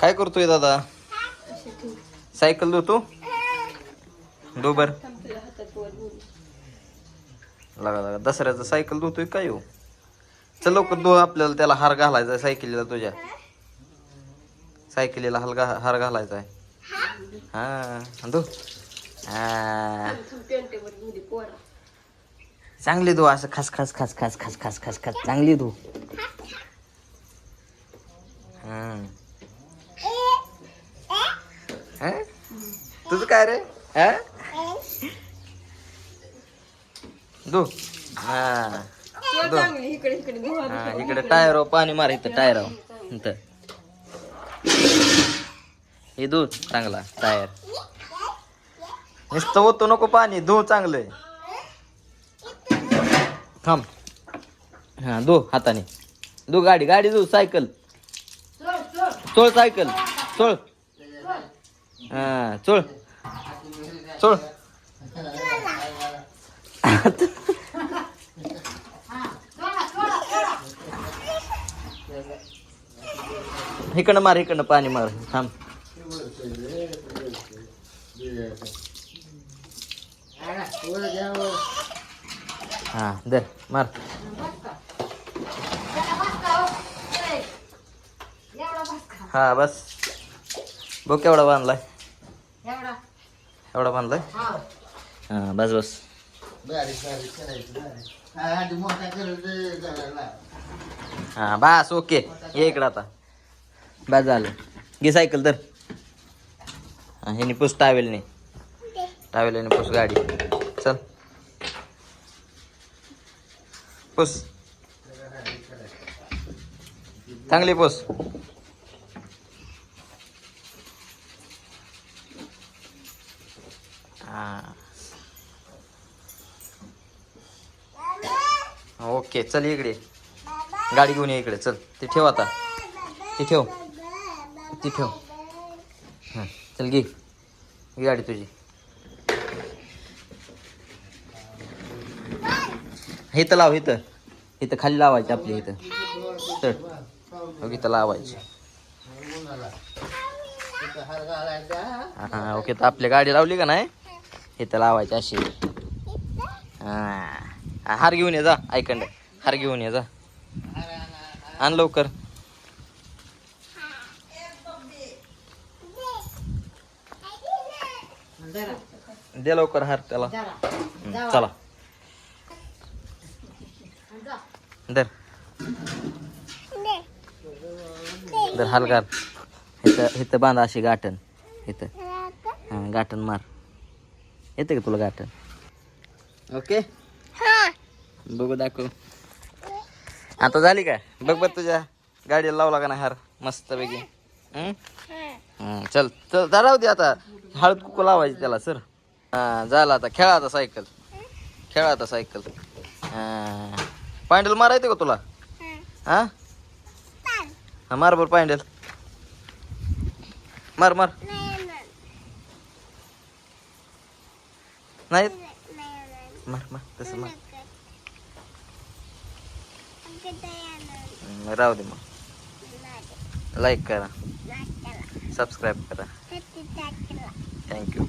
काय करतोय दादा? सायकल दो तू दो बर लगा लगा. दसऱ्याचं सायकल धुतोय काय हो चल लवकर दो आपल्याला त्याला हार घालायचा आहे सायकलीला तुझ्या. सायकलीला घा हार घालायचा आहे. हा धो. हा. चांगली धो असं खस खस खस खस खस खस खस खस चांगली धो. हम्म. हा? तुझं काय रे? हा? दो. हा. दो. इकडे इकडे धुवा. हा इकडे टायरावर पाणी मार इथं टायरावर इथं. हे धू चांगला टायर. नुसतं होतो नको पाणी धू चांगलं थांब. हा दो हाताने. दो गाडी गाडी दो सायकल. चोळ सायकल. चोळ. हा चोळ. सोड इकडनं मार इकडनं पाणी मार. थांब. हा दर मार. हा बस. बघ केवढा बांधलाय. एवढा बांधलाय? हा. बस बस. हा बस ओके. ये इकडं आता. बस झालं. घे सायकल तर. हा ह्यानी पुस टावेलने. टावेलने पुस गाडी. चल. पुस. चांगली पुस. हा. ओके चल इकडे. गाडी घेऊन ये इकडे चल. ते ठेव आता. ते ठेव. ती ठेव. हां चल घे. गाडी तुझी. इथं लाव इथं. इथं खाली लावायची आपली इथं. चढ इथं लावायची. ओके तर आपली गाडी लावली का नाही? इथं लावायचे अशी हां. हार घेऊन ये जा ऐकंड हार घेऊन ये जा. आण लवकर. दे लवकर हार त्याला. चला. दर. दर हार गार इथं इथं बांधा अशी गाठण. इथं हां गाठण मार. येते का तुला गाठण? ओके. बघू दाखव. आता झाली का बघ बघ तुझ्या गाडीला लावला का नाही हार? मस्त पैकी हं? हं, चल चल राहू दे आता. हळद कुकू लावायची त्याला सर. हा झालं आता. खेळा आता सायकल. खेळा आता सायकल. हा. पायंडल मारायचं का तुला? हा? हा मार बर पायंडल मार मार. नाही मार मार तसं मार. राहू दे मग. लाईक करा. सबस्क्राईब करा. थँक्यू